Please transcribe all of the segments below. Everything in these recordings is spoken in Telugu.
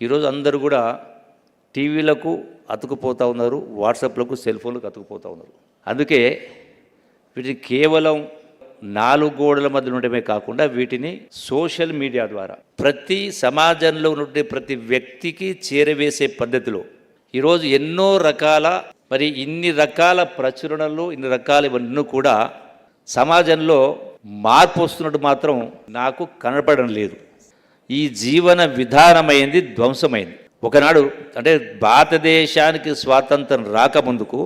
ఈరోజు అందరూ కూడా టీవీలకు అతుకుపోతూ ఉన్నారు వాట్సాప్లకు సెల్ ఫోన్లకు అతుకుపోతూ ఉన్నారు. అందుకే వీటిని కేవలం నాలుగు గోడల మధ్య ఉండటమే కాకుండా వీటిని సోషల్ మీడియా ద్వారా ప్రతి సమాజంలో ఉండే ప్రతి వ్యక్తికి చేరవేసే పద్ధతిలో ఈరోజు ఎన్నో రకాల మరి ఇన్ని రకాల ప్రచురణలు ఇన్ని రకాల ఇవన్నీ కూడా సమాజంలో మార్పు వస్తున్నట్టు మాత్రం నాకు కనపడడం లేదు. ఈ జీవన విధానమైంది ధ్వంసమైంది. ఒకనాడు అంటే భారతదేశానికి స్వాతంత్రం రాకముందుకు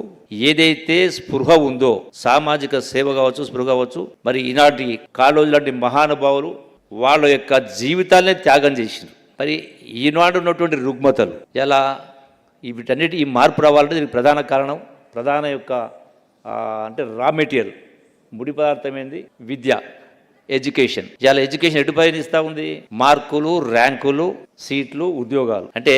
ఏదైతే స్పృహ ఉందో సామాజిక సేవ కావచ్చు స్పృహ కావచ్చు మరి ఈనాటి కాళోజు లాంటి మహానుభావులు వాళ్ళ యొక్క జీవితాలనే త్యాగం చేసిండ్రు. మరి ఈనాడు ఉన్నటువంటి రుగ్మతలు ఎలా వీటన్నిటి ఈ మార్పు రావాలంటే దీనికి ప్రధాన కారణం ప్రధాన యొక్క అంటే రా మెటీరియల్ ముడి పదార్థం ఏంది? విద్య. ఎడ్యుకేషన్. ఇవాళ ఎడ్యుకేషన్ ఎటు పయనిస్తూ ఉంది? మార్కులు ర్యాంకులు సీట్లు ఉద్యోగాలు. అంటే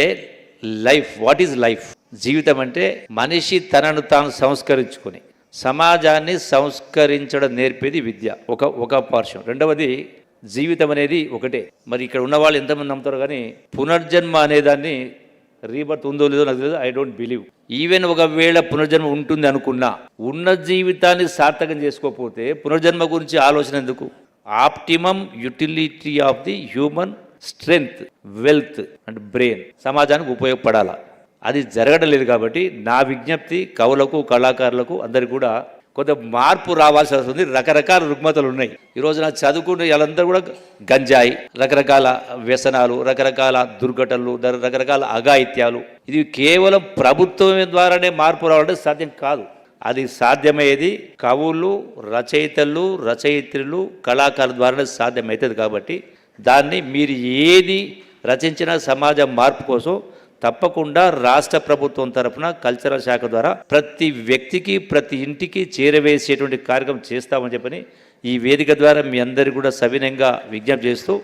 లైఫ్ వాట్ ఈజ్ లైఫ్? జీవితం అంటే మనిషి తనను తాను సంస్కరించుకొని సమాజాన్ని సంస్కరించడం నేర్పేది విద్య. ఒక ఒక పార్శ్వం రెండవది జీవితం అనేది ఒకటే. మరి ఇక్కడ ఉన్న వాళ్ళు ఎంతమంది నమ్ముతారు కానీ పునర్జన్మ అనేదాన్ని రీబర్త్ ఉందో లేదో నాకు తెలియదు. I don't believe. ఈవెన్ ఒకవేళ పునర్జన్మ ఉంటుంది అనుకున్నా ఉన్న జీవితాన్ని సార్థకం చేసుకోకపోతే పునర్జన్మ గురించి ఆలోచన ఎందుకు? Optimum utility of the human strength wealth and brain సమాజానికి ఉపయోగపడాలా? అది జరగడం లేదు కాబట్టి నా విజ్ఞప్తి కవులకు కళాకారులకు అందరికి కూడా కొంత మార్పు రావాల్సి వస్తుంది రకరకాల రుగ్మతలు ఉన్నాయి. ఈరోజు నా చదువుకునే వాళ్ళందరూ కూడా గంజాయి రకరకాల వ్యసనాలు రకరకాల దుర్ఘటనలు రకరకాల అఘాయిత్యాలు. ఇది కేవలం ప్రభుత్వం ద్వారానే మార్పు రావాలంటే సాధ్యం కాదు. అది సాధ్యమయ్యేది కవులు రచయితలు రచయిత్రులు కళాకారుల ద్వారానే సాధ్యమవుతుంది కాబట్టి దాన్ని మీరు ఏది రచించిన సమాజ మార్పు కోసం తప్పకుండా రాష్ట్ర ప్రభుత్వం తరపున కల్చరల్ శాఖ ద్వారా ప్రతి వ్యక్తికి ప్రతి ఇంటికి చేరవేసేటువంటి కార్యక్రమం చేస్తామని చెప్పని ఈ వేదిక ద్వారా మీ అందరికీ కూడా సవినయంగా విజ్ఞప్తి చేస్తూ